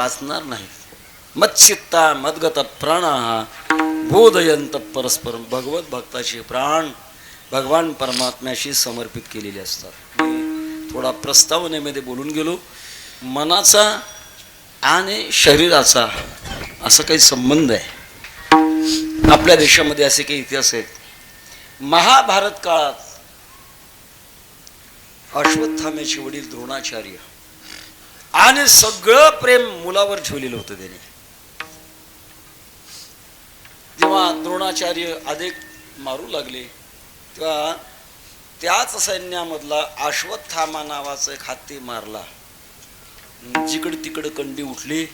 वाचणार नाहीत मत्सित्ता मदगत प्राण बोधयंत परस्पर भगवत भक्ताचे प्राण भगवान परमात्म्याशी समर्पित केलेले असतात. थोडा प्रस्तावनेमध्ये बोलून गेलो. मनाचा आणि शरीराचा असा काही संबंध आहे. आपल्या देशामध्ये असे काही इतिहास आहेत. महाभारत काळात अश्वत्थाम्याचे वडील द्रोणाचार्य आणि सगळं प्रेम मुलावर ठेवलेलं होतं त्याने. जेव्हा द्रोणाचार्य अधिक मारू लागले तेव्हा त्याच सैन्यामधला अश्वत्थामा नावाचा एक मारला. जिकडे तिकडे कंडी उठली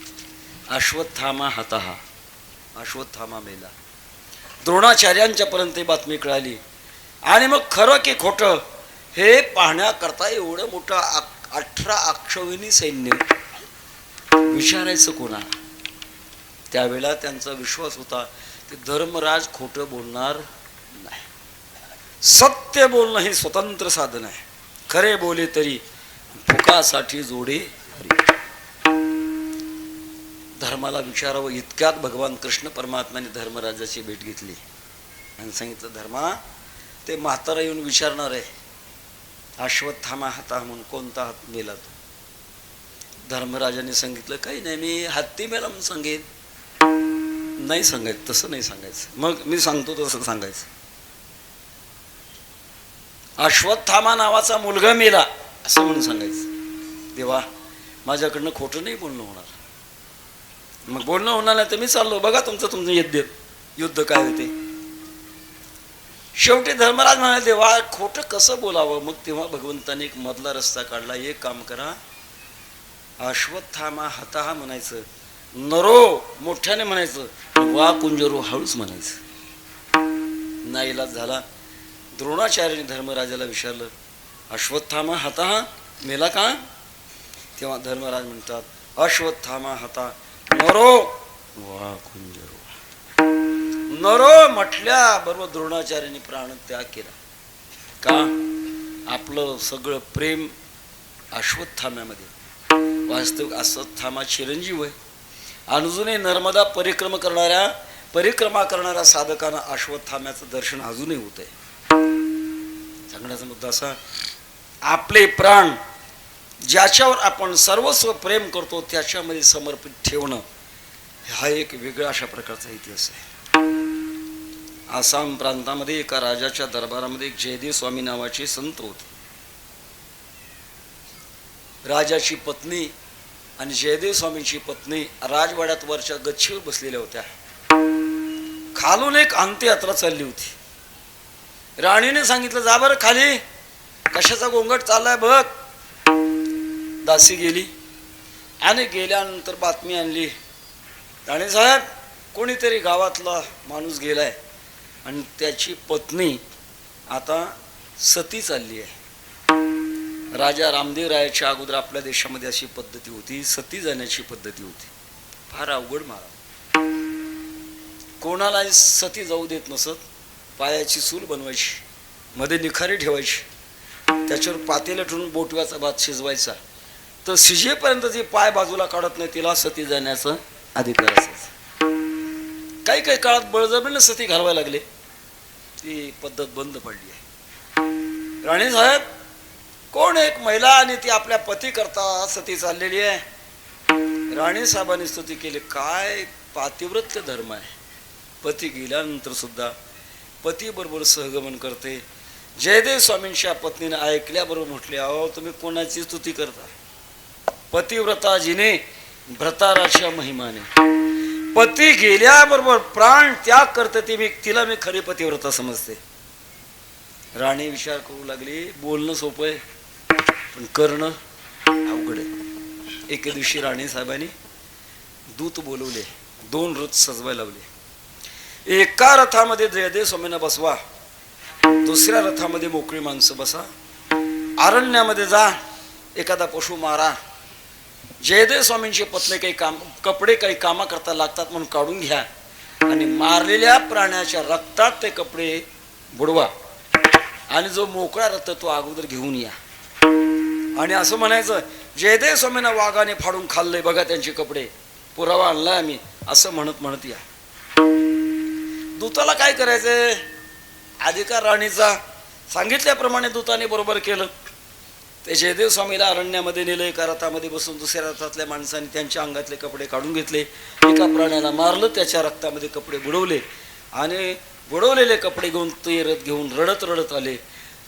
अश्वत्थामा हाताहा अश्वत्थामा मेला. द्रोणाचार्यांच्या पर्यंत बातमी कळाली. आणि मग खरं की खोटं हे पाहण्याकरता एवढं मोठं अठरा अक्षविनी सैन्य विचारायचं कोणाला? त्यावेळेला त्यांचा विश्वास होता की धर्मराज खोटं बोलणार नाही. सत्य बोलणं हे स्वतंत्र साधन आहे. खरे बोले तरी फुकासाठी जोडे धर्माला विचारावं इतक्यात भगवान कृष्ण परमात्म्याने धर्मराजाची भेट घेतली. आणि सांगितलं धर्मा ते म्हातारा येऊन विचारणार आहे. अश्वत्थामा हाता म्हणून कोणता हात मेला तो? धर्मराजाने सांगितलं काही नाही मी हत्ती मेला म्हणून सांगेन नाही सांगायचं तसं नाही सांगायचं. मग मी सांगतो तसं सांगायचं. अश्वत्थामा नावाचा मुलगा मेला असं म्हणून सांगायचं. देवा माझ्याकडनं खोटं नाही बोलणं होणार. मग बोलणं होणार नाही तर मी चाललो बघा तुमचं तुमचं युद्ध युद्ध काय होते शेवटी धर्मराज म्हणाले देवा खोटं कसं बोलावं? मग तेव्हा भगवंताने एक मधला रस्ता काढला. एक काम करा. अश्वत्थामा हताहा म्हणायचं. नरो मोठ्याने म्हणायचं. वा कुंजरो हळूच म्हणायचं. नाईलाज झाला. द्रोणाचार्याने धर्मराजाला विचारलं अश्वत्थामा हताहा मेला का? तेव्हा धर्मराज म्हणतात अश्वत्थामा हता. नरो वा कुंजरो नरो म्हटल्या बरोबर द्रोणाचार्याने प्राण त्याग केला. का? आपलं सगळं प्रेम अश्वत्थाम्यामध्ये. वास्तविक अश्वत्थामा चिरंजीव आहे. अजूनही नर्मदा परिक्रम करणाऱ्या परिक्रमा करणाऱ्या साधकांना अश्वत्थाम्याचं दर्शन अजूनही होत आहे. सांगण्याचा मुद्दा असा आपले प्राण ज्याच्यावर आपण सर्वस्व प्रेम करतो त्याच्यामध्ये समर्पित ठेवणं हा एक वेगळा अशा प्रकारचा इतिहास आहे. आसाम प्रांतामध्ये एका राजाच्या दरबारामध्ये एक जयदेव स्वामी नावाचे संत होते. राजाची पत्नी आणि जयदेव स्वामींची पत्नी राजवाड्यात वरच्या गच्छीवर बसलेल्या होत्या. खालून एक अंत्ययात्रा चालली होती. राणीने सांगितलं जा बरं खाली. कशाचा गोंगट चाललाय बघ. दासी गेली. आणि गेल्यानंतर बातमी आणली. राणे साहेब कोणीतरी गावातला माणूस गेलाय. आणि त्याची पत्नी आता सती चालली आहे. राजा रामदेव रायाच्या अगोदर आपल्या देशामध्ये अशी पद्धती होती सती जाण्याची पद्धती होती. फार अवघड मारा कोणालाही सती जाऊ देत नसत पायाची चूल बनवायची मध्ये निखारी ठेवायची त्याच्यावर पातेला ठेवून बोटव्याचा भात शिजवायचा. तर शिजेपर्यंत जे पाय बाजूला काढत नाही तिला सती जाण्याचा अधिकार असायचा. काही काही काळात बळजबरीनं सती घालवायला लागले. ती पद्धत बंद पडली आहे. राणी साहेब कोण एक महिला आणि ती आपल्या पती करता सती चाललेली आहे? राणी साहेबांनी स्तुती केली. काय पातिव्रत्य धर्म आहे. पती गेल्यानंतर सुद्धा पतीबरोबर सहगमन करते. जयदेव स्वामींच्या पत्नीने ऐकल्याबरोबर म्हटले अहो तुम्ही कोणाची स्तुती करता? पतिव्रता जिने भ्रताराच्या महिमाने. पती गेल्याबरोबर प्राण त्याग करते ती मी तिला मी खरी पतिव्रता समजते. राणी विचार करू लागली बोलणं सोपं आहे पण करणं अवघड आहे. एके दिवशी राणी साहेबांनी दूत बोलवले दोन रथ सजवायला लावले. एका रथामध्ये जयदेव स्वामींना बसवा दुसऱ्या रथामध्ये मोकळी माणसं बसा अरण्यामध्ये जा एखादा पशु मारा जयदेव स्वामींची पत्नी काही काम कपडे काही कामाकरता लागतात म्हणून काढून घ्या. आणि मारलेल्या प्राण्याच्या रक्तात ते कपडे बुडवा. आणि जो मोकळा रक्त तो अगोदर घेऊन या. आणि असं म्हणायचं जयदेव स्वामींना वाघाने फाडून खाल्ले बघा त्यांचे कपडे. पुरावा आणलाय आम्ही. असं म्हणत म्हणत या. दूताला काय करायचंय? अधिकार राणीचा सांगितल्याप्रमाणे दूताने बरोबर केलं. ते जयदेव स्वामीला अरण्यामध्ये नेलं एका रथामध्ये बसून दुसऱ्या रथातल्या माणसाने त्यांच्या अंगातले कपडे काढून घेतले. एका प्राण्याला मारलं त्याच्या रक्तामध्ये कपडे बुडवले. आणि बुडवलेले कपडे घेऊन ते रथ घेऊन रडत रडत आले.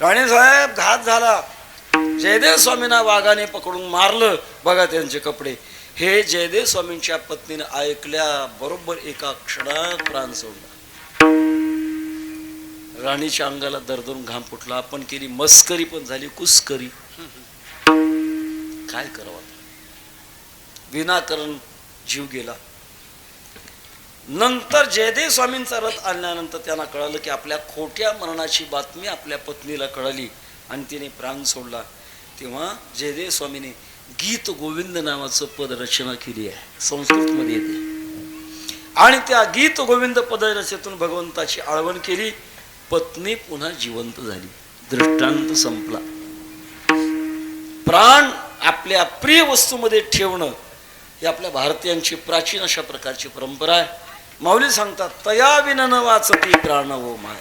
राणेसाहेब घात झाला. जयदेव स्वामींना वाघाने पकडून मारलं. बघा त्यांचे कपडे. हे जयदेव स्वामींच्या पत्नीने ऐकल्या बरोबर एका क्षणात प्राण सोडला. राणीच्या अंगाला दरदरून घाम फुटला. आपण केली मस्करी पण झाली कुस्करी. काय करावं विनाकारण जीव गेला. नंतर जयदेव स्वामींचा रथ आणल्यानंतर त्यांना कळालं की आपल्या खोट्या मरणाची बातमी आपल्या पत्नीला कळाली आणि तिने प्राण सोडला. तेव्हा जयदेव स्वामीने गीत गोविंद नावाचं पद रचना केली आहे संस्कृतमध्ये येते. आणि त्या गीत गोविंद पदरचेतून भगवंताची आळवण केली. पत्नी पुन्हा जिवंत झाली. दृष्टांत संपला. प्राण आपल्या प्रिय वस्तूमध्ये ठेवणं ही आपल्या भारतीयांची प्राचीन अशा प्रकारची परंपरा आहे. माऊली सांगतात तया विना न वाचती प्राण वो माय.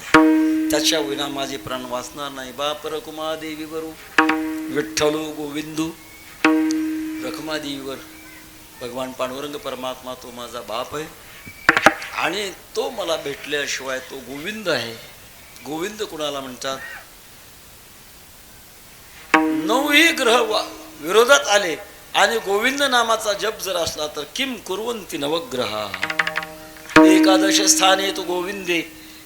त्याच्या विना माझे प्राण वाचणार नाही. बाप रकुमा देवी वरू विठ्ठलू गोविंदू रखमादेवीवर भगवान पांडुरंग परमात्मा तो माझा बाप आहे. आणि तो मला भेटल्याशिवाय तो गोविंद आहे. गोविंद कुणाला म्हणतात? नऊही ग्रह वा- विरोधात आले आणि गोविंद नामाचा जप जर असला तर किम कुरवंती नवग्रहा? एकादश स्थाने तो गोविंदे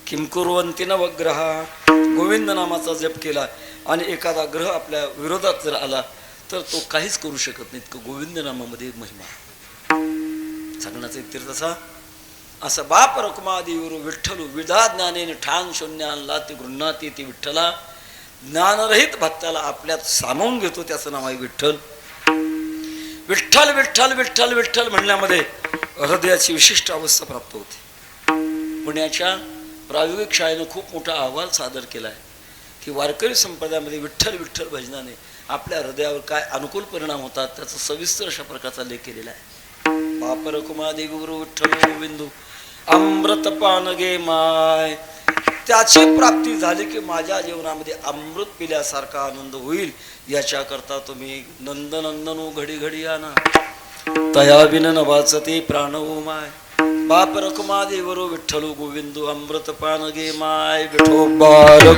किम कुरवंती नवग्रहा? गोविंद नामाचा जप केला आणि एखादा ग्रह आपल्या विरोधात जर आला तर तो काहीच करू शकत नाही इतकं गोविंद नामामध्ये महिमा. सांगण्याचा इतर तसा असं. बाप रकुमादेवीवर विठ्ठलू विधा ज्ञानेने ठाण आणला ते गृह्णाती ती विठ्ठला. ज्ञानरहित भक्ताला आपल्यात सामावून घेतो त्याचं नाव आहे विठ्ठल. विठ्ठल विठ्ठल विठ्ठल विठ्ठल म्हणण्यामध्ये हृदयाची विशिष्ट अवस्था प्राप्त होते. पुण्याच्या प्रायोगिक शाळेनं खूप मोठा अहवाल सादर केला आहे की वारकरी संप्रदायामध्ये विठ्ठल विठ्ठल भजनाने आपल्या हृदयावर काय अनुकूल परिणाम होतात त्याचा सविस्तर अशा प्रकारचा लेख केलेला आहे. बापर कुमादेवी गुरु विठ्ठल गोविंदू अमृत पान गे माय त्याची प्राप्ती झाली की माझ्या जीवनामध्ये अमृत पिल्यासारखा आनंद होईल. याच्याकरता तुम्ही नंदनंदनो घडी घडी आणा. तया विन वाचते प्राण ओ माय. बाप रकुमा देवरो विठ्ठल गोविंदू अमृत पान गे माय. विठो बाल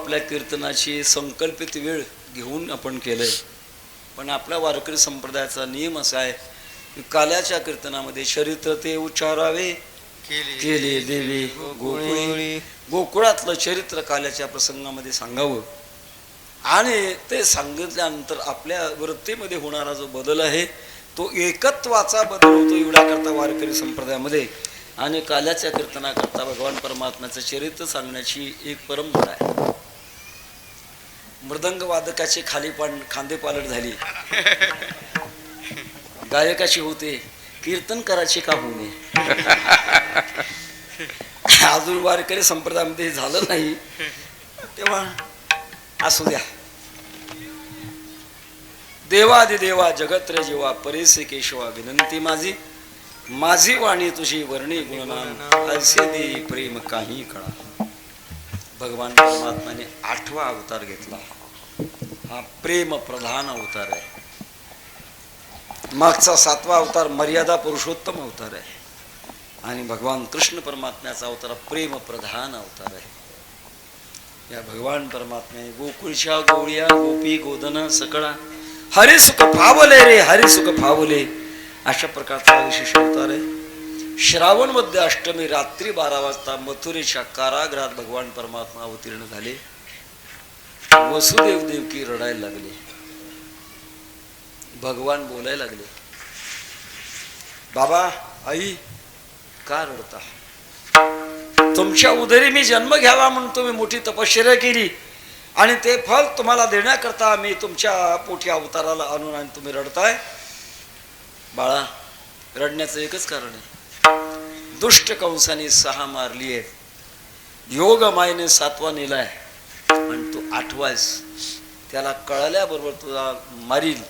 आपल्या कीर्तनाची संकल्पित वेळ घेऊन आपण केलंय. पण आपल्या वारकरी संप्रदायाचा नियम असा आहे की काल्याच्या कीर्तनामध्ये चरित्र ते उच्चारावे. केले देवी गोकुळी. गोकुळातलं चरित्र काल्याच्या प्रसंगामध्ये सांगावं. आणि ते सांगितल्यानंतर आपल्या वृत्तीमध्ये होणारा जो बदल आहे तो एकत्वाचा बदल होतो एवढा करता वारकरी संप्रदायामध्ये. आणि काल्याच्या कीर्तनाकरता भगवान परमात्म्याचं चरित्र सांगण्याची एक परंपरा आहे. मृदंग वादकाची खाली पान खांदेपालट झाली. गायकाची होते कीर्तन करायची का होणे अजून वारकरी संप्रदायामध्ये हे झालं नाही तेव्हा असू द्या. देवादिदेवा देवा जगत्र जेवा परेसे केशवा विनंती माझी. माझी वाणी तुझी वर्णी गुणनाम ऐसे दे प्रेम काही कळा. भगवान परमात्माने आठवा अवतार घेतला. हा प्रेम प्रधान अवतार आहे. मागचा सातवा अवतार मर्यादा पुरुषोत्तम अवतार आहे. आणि भगवान कृष्ण परमात्म्याचा अवतार प्रेम प्रधान अवतार आहे. या भगवान परमात्मे गोकुळच्या गोळ्या गोपी गोदन सकळा हरिसुख फावले रे हरी सुख फावले अशा प्रकारचा विशेष अवतार आहे. श्रावणमध्ये अष्टमी रात्री बारा वाजता मथुरेच्या कारागृहात भगवान परमात्मा अवतीर्ण झाले. वसुदेव देवकी रडायला लागले. भगवान बोलायला लागले बाबा आई का रडता? तुमच्या उदरी मी जन्म घ्यावा म्हणून तुम्ही मोठी तपश्चर्या केली आणि ते फल तुम्हाला देण्याकरता मी तुमच्या पोटी अवताराला आणून आणि तुम्ही रडताय? बाळा रडण्याचं एकच कारण आहे. दुष्ट कंसाने सहा मारली आहे योग मायने सातवा नेलाय. आणि तू आठवायस. त्याला कळल्याबरोबर तुला मारील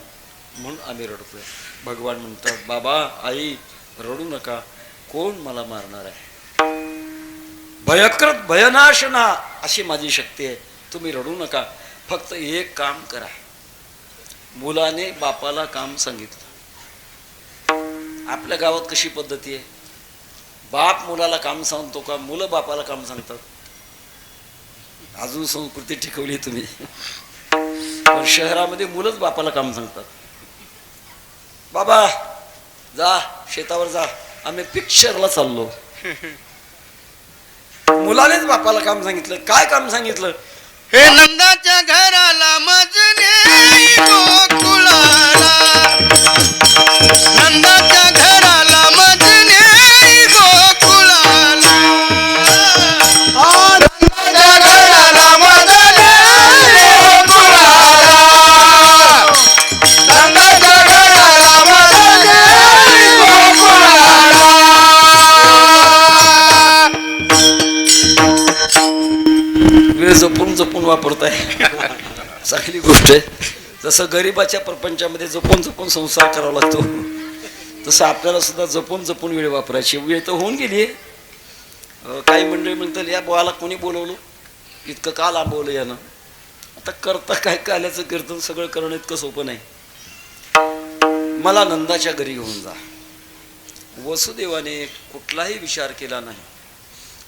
म्हणून आम्ही रडतोय. भगवान म्हणतात बाबा आई रडू नका. कोण मला मारणार आहे? भयकृत भयनाशना अशी माझी शक्ती आहे. तुम्ही रडू नका. फक्त एक काम करा. मुलाने बापाला काम सांगितलं. आपल्या गावात कशी पद्धती आहे? बाप मुलाला काम सांगतो का? मुलं बापाला काम सांगतात. अजून संस्कृती टिकवली तुम्ही. पण शहरामध्ये मुलंच बापाला काम सांगतात. बाबा जा शेतावर जा. आम्ही पिक्चरला चाललो. मुलानेच बापाला काम सांगितलं. काय काम सांगितलं? हे नंदाच्या घराला मजने गोकुळाला तसं गरिबाच्या प्रपंचामध्ये जपून जपून संसार करावा लागतो. तसं आपल्याला सुद्धा जपून जपून वेळ वापरायची. वेळ तर होऊन गेली. काही मंडळी म्हणतात या बोळाला कोणी बोलवलं? इतकं का लांबवलं यानं? आता करता काय काल्याचं कीर्तन सगळं करणं इतकं सोपं नाही. मला नंदाच्या घरी घेऊन जा. वसुदेवाने कुठलाही विचार केला नाही.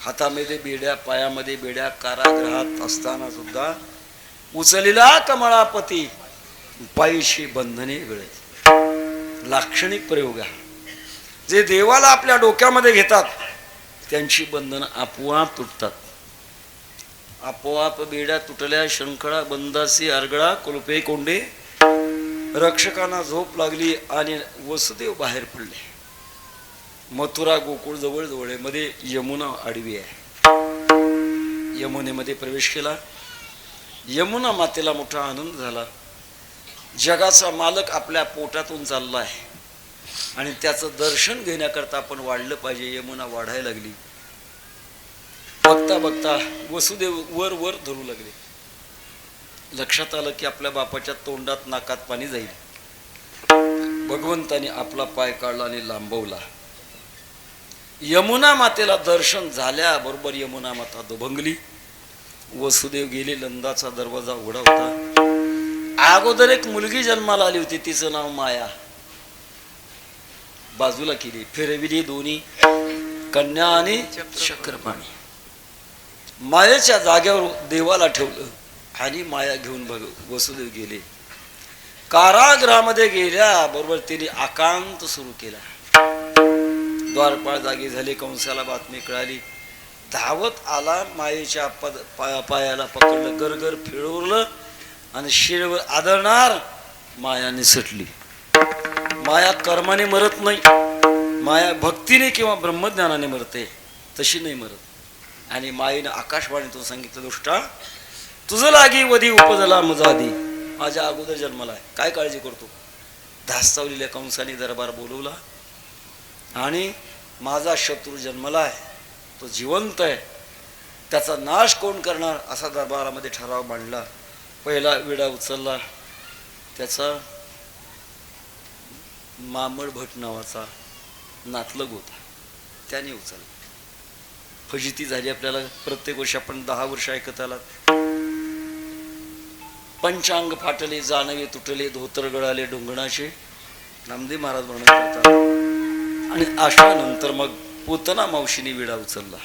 हातामध्ये बेड्या पायामध्ये बेड्या कारागृहात असताना सुद्धा उचलिला कमळापती. पायीशी बंधने वेळेत. लाक्षणिक प्रयोग आहे जे देवाला आपल्या डोक्यामध्ये घेतात त्यांची बंधनं आपोआप तुटतात. आपोआप बेड्या तुटल्या शंखळा बंदासी आरगळा कुलपे कोंडे रक्षकांना झोप लागली आणि वसुदेव बाहेर पडले. मथुरा गोकुळ जवळ जवळ आहे मध्ये यमुना आडवी आहे. यमुनेमध्ये प्रवेश केला. यमुना मातेला मोठा आनंद झाला. जगाचा मालक आपल्या पोटातून चालला आहे. आणि त्याचं दर्शन घेण्याकरता आपण वाढलं पाहिजे यमुना वाढायला लागली. बघता बघता वसुदेव वर वर धरू लागले. लक्षात आलं की आपल्या बापाच्या तोंडात नाकात पाणी जाईल. भगवंताने आपला पाय काढला आणि लांबवला. यमुना मातेला दर्शन झाल्याबरोबर यमुना माता दुभंगली वसुदेव गेले नंदाचा दरवाजा उघडा होता. अगोदर एक मुलगी जन्माला आली होती तिचं नाव माया. बाजूला केली फिरविली दोन्ही कन्या आणि चक्रपाणी. मायेच्या जाग्यावर देवाला ठेवलं आणि माया घेऊन भग वसुदेव गेले. कारागृहामध्ये गेल्या बरोबर तिने आकांत सुरू केला. द्वारपाळ जागी झाले कंसाला बातमी कळाली. धावत आला मायेच्या पद पायाला पकडलं गरगर फिरवलं. आणि शिळवर आदळणार माया निसटली माया कर्माने मरत नाही माया भक्तीने किंवा ब्रह्मज्ञानाने मरते तशी नाही मरत. आणि मायेनं आकाशवाणीतून सांगितलं दृष्टा तुझं लागी वधी उपजला मजादी. माझ्या अगोदर जन्माला आहे. काय काळजी करतो? धास्तावलेल्या कंसाने दरबार बोलवला. आणि माझा शत्रू जन्मला आहे. तो जिवंत आहे. त्याचा नाश कोण करणार? असा दरबारामध्ये ठराव मांडला. पहिला विडा उचलला. त्याचा मामळ भट नावाचा नातलग होता. त्याने उचलला. फजिती झाली आपल्याला प्रत्येक वर्षी आपण दहा वर्ष ऐकत आलात. पंचांग फाटले जानवे तुटले धोतर गळाले डोंगणाचे. नामदेव महाराज वर्णन करतात. आणि अशानंतर मग पोतना मावशीने विडा उचलला.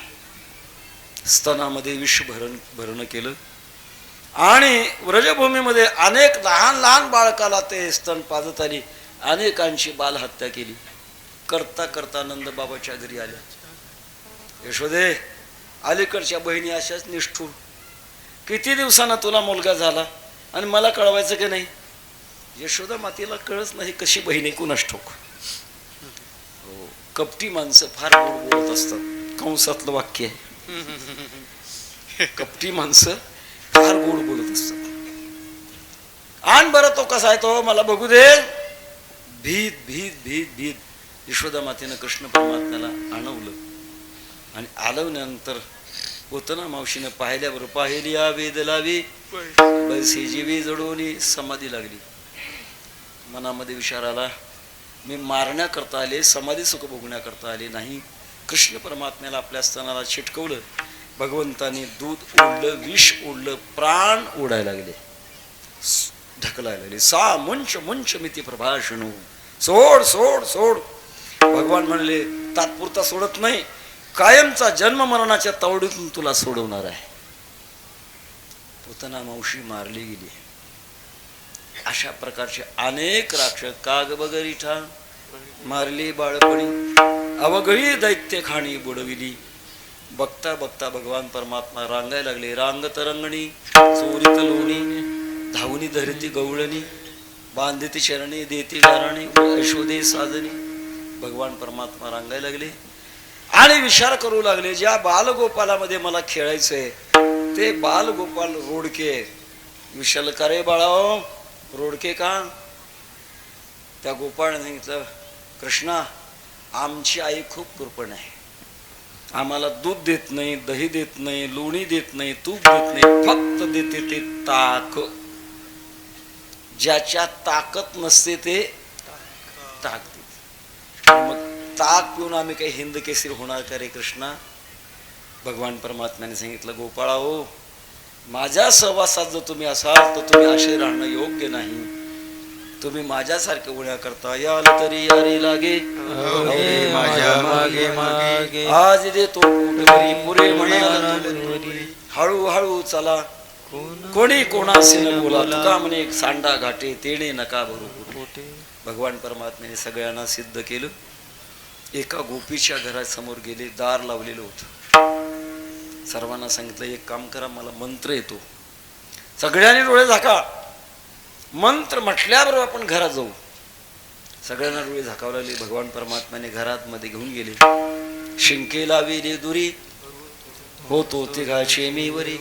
स्तनामध्ये विष भरण भरणं केलं. आणि व्रजभूमीमध्ये अनेक लहान लहान बाळकाला ते स्तन पाजत आली. अनेकांची बालहत्या केली. करता करता नंद बाबाच्या घरी आल्या. यशोदे अलीकडच्या बहिणी अशाच निष्ठूर. किती दिवसानं तुला मुलगा झाला आणि मला कळवायचं की नाही? यशोदा मातेला कळच नाही कशी बहिणी कुणास ठोक हो कपटी माणसं फार बोलत असतात. कंसातलं वाक्य आहे. कपटी माणसं फार गोड बोलत असतात. आण बरं तो कसा आहे तो मला बघू दे. भीत भीत भीत भीत. यशोदा मातेनं कृष्ण परमात्म्याला आणवलं. आणि आलवल्यानंतर पोतना मावशीनं पाहिल्यावर पाहिली या वेद लावी. बैसे जीवी जडवली समाधी लागली. मनामध्ये विचार आला मी मारण्याकरता आले समाधी सुख भोगण्याकरता आले नाही. कृष्ण परमात्म्याला आपल्या स्तनाला चिटकवलं. भगवंताने दूध ओढलं विष ओढलं प्राण ओढायला लागले. ढकलायला लागले. सा मुंच मुंच मिती प्रभाषणू. सोड सोड सोड. भगवान म्हणले तात्पुरता सोडत नाही. कायमचा जन्म मरणाच्या तावडीतून तुला सोडवणार आहे. पुतना मावशी मारली गेली. अशा प्रकारचे अनेक राक्षस काग बगरी ठाण मारली बाळपणी अवघळी दैत्य खाणी बुडविली. बघता बघता भगवान परमात्मा रांगायला लागले. रांग तरंगणी चोरीत लोणी धावणी धरती गवळणी बांधिती शरणी देती गारणी यशोदे साधनी भगवान परमात्मा रांगायला लागले. आणि विचार करू लागले ज्या बालगोपालामध्ये मला खेळायचंय ते बालगोपाल रोडके. विशाल करे बाळाओ हो? रोडके का? त्या गोपाळने सांगितलं कृष्णा आमची आई खूप कृपण आहे. आम्हाला दूध देत नाही दही देत नाही लोणी देत नाही तूप देत नाही फक्त देते ते ताक. ज्याच्या ताकद नसते ते ताक देते. मग ताक पिऊन आम्ही काही हिंद केसरी होणार का रे कृष्णा? भगवान परमात्म्याने सांगितलं गोपाळा हो माझ्या सहवासात जर तुम्ही असाल तर तुम्ही असे राहणं योग्य नाही. तुम्ही माझ्यासारखे होण्याकरता याल तरी यारी लागे. अवघे माझ्या मागे मागे आज देतो पोटभरी पुरे हळूहळू चला. कोणी कोणाशी न बोला. तुका म्हणे एक सांडा घाटे तेणे नका भरू. भगवान परमात्म्याने सगळ्यांना सिद्ध केलं. एका गोपीच्या घरासमोर गेले दार लावलेलं होतं. सर्वांना सांगितलं एक काम करा मला मंत्र येतो. सगळ्यांनी डोळे झाका. मंत्र म्हटल्याबरोबर आपण घरात जाऊ. सगळ्यांना डोळे झाकावलेली भगवान परमात्म्याने घरात मध्ये घेऊन गेले. शिंकेला विरी दुरी. होतो ते घाचे मी वरी.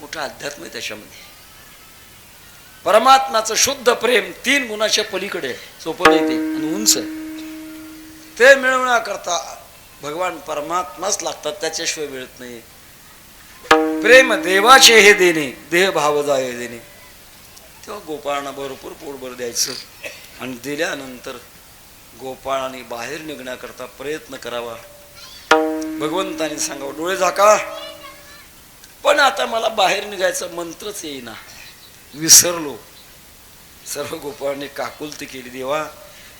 मोठं अध्यात्म आहे त्याच्यामध्ये. परमात्माचं शुद्ध प्रेम तीन गुणाच्या पलीकडे सोपं येते आणि उंच ते मिळवण्याकरता भगवान परमात्माच लागतात. त्याच्याशिवाय मिळत नाही. प्रेम देवाचे हे देणे देह भाव जाय देणे. तेव्हा गोपाळांना भरपूर पोटभर द्यायचं. आणि दिल्यानंतर गोपाळाने बाहेर निघण्याकरता प्रयत्न करावा. भगवंताने सांगावं डोळे झाका. पण आता मला बाहेर निघायचा मंत्रच येईना. विसरलो. सर्व गोपाळांनी काकुलती केली देवा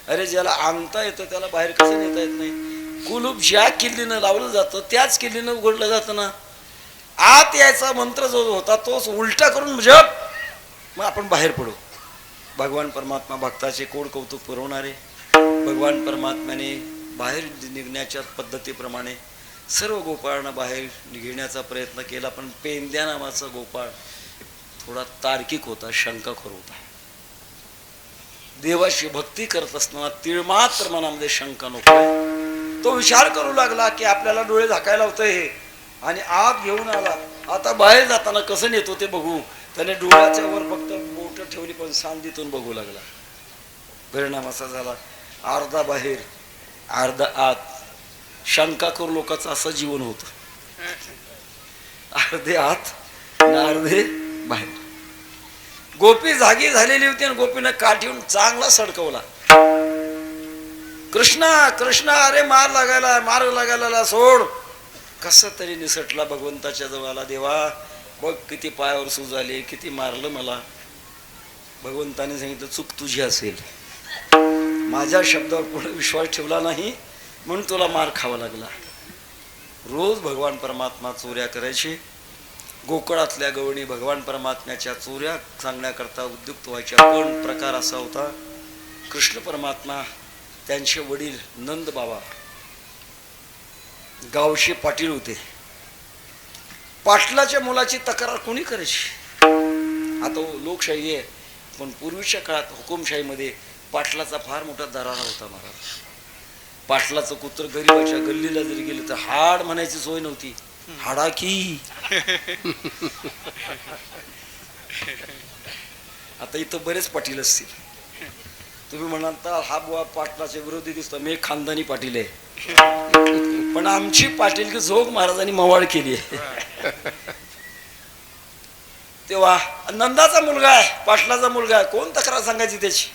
अरे ज्याला आणता येतं त्याला बाहेर कसं नेता येत नाही? कुलूप ज्या किल्लीनं लावलं जातं त्याच किल्लीनं उघडलं जातं ना. आत यायचा मंत्र जो होता तोच उलटा करून जप मग आपण बाहेर पडू. भगवान परमात्मा भक्ताचे कोड कौतुक पुरवणारे भगवान परमात्म्याने बाहेर निघण्याच्या पद्धतीप्रमाणे सर्व गोपाळांना बाहेर घेण्याचा प्रयत्न केला पण पेंद्या नावाचा गोपाळ थोडा तार्किक होता शंकाखोर होता. देवाशी भक्ती करत असताना तीळ मात्र मनामध्ये शंका नको तो विचार करू लागला की आपल्याला डोळे झाकायला होतं हे. आणि आत घेऊन आला. आता बाहेर जाताना कसं नेतो ते बघू. त्याने डोळ्याच्या वर फक्त बोट ठेवली पण सांदीतून बघू लागला. परिणाम असा झाला. अर्धा बाहेर अर्धा आत. शंका करू लोकांचं असं जीवन होत. अर्धे आत अर्धे बाहेर. गोपी जागी झालेली होती आणि गोपीनं काठ येऊन चांगला सडकवला. कृष्णा कृष्णा अरे मार लागायला मार लागायला सोड. कस तरी निसटला भगवंताच्या जवळला देवा. बघ किती पायावर सूज आली किती मारलं मला. भगवंताने सांगितलं चूक तुझी असेल. माझ्या शब्दावर पुढे विश्वास ठेवला नाही म्हणून तुला मार खावा लागला. रोज भगवान परमात्मा चोऱ्या करायचे. गोकुळातल्या गवणी भगवान परमात्म्याच्या चोऱ्या सांगण्याकरता उद्युक्त व्हायच्या पण प्रकार असा होता. कृष्ण परमात्मा त्यांचे वडील नंद बाबा गावशे पाटील होते. पाटलाच्या मुलाची तक्रार कोणी करायची? आता लोकशाही आहे पण पूर्वीच्या काळात हुकुमशाहीमध्ये पाटलाचा फार मोठा दरारा होता महाराज. पाटलाचं कुत्र गरीबाच्या गल्लीला जरी गेलं तर हाड म्हणायची सोय नव्हती. हाडा की आता इथं बरेच पाटील असतील. तुम्ही म्हणाल तर हा बुवा पाटलाच्या विरोधी दिसतो. मी खानदानी पाटील आहे. पण आमची पाटील की जोग महाराजांनी मवाळ केली आहे. तेव्हा नंदाचा मुलगा आहे पाटलाचा मुलगा आहे. कोण तक्रार सांगायची त्याची?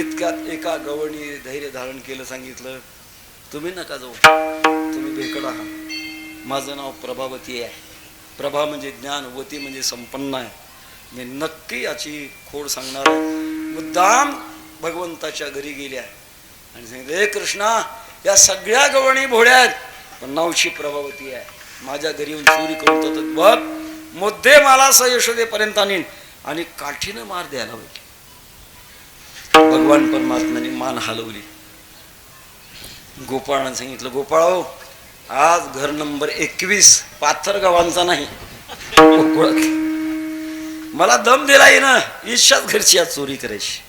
इतक्यात एका गवळणी धैर्य धारण केलं सांगितलं तुम्ही नका जाऊ. तुम्ही भेकड आहात. माझं नाव प्रभावती आहे. प्रभा म्हणजे ज्ञान वती म्हणजे संपन्न आहे. मी नक्की याची खोड सांगणार आहे. मुद्दाम भगवंताच्या घरी गेल्या. आणि सांगितलं हे कृष्णा या सगळ्या गवणी भोळ्या आहेत पण नावची प्रभावती आहे. माझ्या घरी येऊन चोरी करून तर बघ मुद्दे मला स यशोदेपर्यंत आणीन. आणि काठीनं मार द्यायला होईल भगवान परमात्म्याने मान हलवली. गोपाळानं सांगितलं गोपाळ आज घर नंबर एकवीस पाथर गावांचा नाही मला दम दिला ना इच्छाच घरची आज चोरी करायची.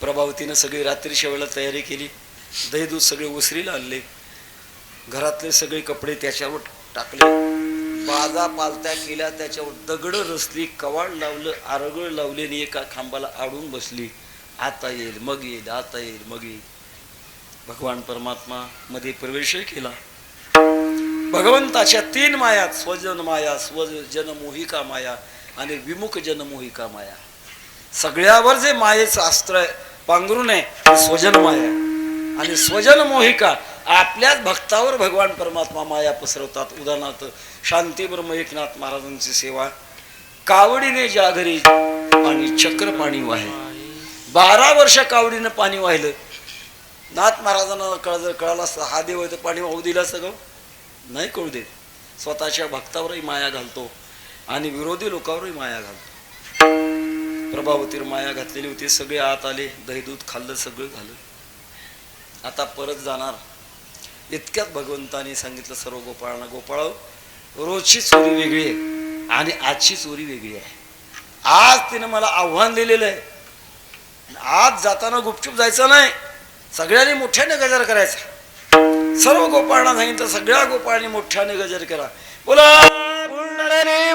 प्रभावतीनं सगळी रात्रीच्या वेळेला तयारी केली. दही दूध सगळे उसरीला आणले. घरातले सगळे कपडे त्याच्यावर टाकले. बाजा पालत्या केल्या त्याच्यावर दगड रचली कवाड लावलं आरगळ लावली आणि एका खांबाला आडून बसली. आता येईल मग येईल आता येईल मग येईल. भगवान परमात्मा मध्ये प्रवेशही केला. भगवंताच्या तीन माया स्वजन माया स्वजन मोहिका माया. आणि विमुख जन मोहिका माया? सगळ्यावर जे मायेचं अस्त्र आहे, पांघरून आहे ते स्वजन माया आणि स्वजन मोहिका आपल्याच भक्तावर भगवान परमात्मा माया पसरवतात. उदाहरणार्थ शांती ब्रह्म एकनाथ महाराजांची सेवा. कावडीने ज्या घरी आणि चक्र पाणी वाहे. बारा वर्ष कावडीनं पाणी वाहिलं. नाथ महाराजांना कळ जर कळाला असतं हा देव आहे तर पाणी वाहू दिला सगळं नाही कळू देत. स्वतःच्या भक्तावरही माया घालतो. आणि विरोधी लोकांवरही माया घालतो. प्रभावतीवर माया घातलेली होती सगळे आत आले दही दूध खाल्लं सगळं झालं. आता परत जाणार. इतक्यात भगवंतानी सांगितलं सर्व गोपाळांना गोपाळ रोजची चोरी वेगळी आहे आणि आजची चोरी वेगळी आहे. आज तिनं मला आव्हान दिलेलं आहे. आज जाताना गुपचूप जायचं नाही. सगळ्यांनी मोठ्याने गजर करायचा. सर्व गोपाळांना सांगितलं सगळ्या गोपाळांनी मोठ्याने गजर करा. बोला! नारायणी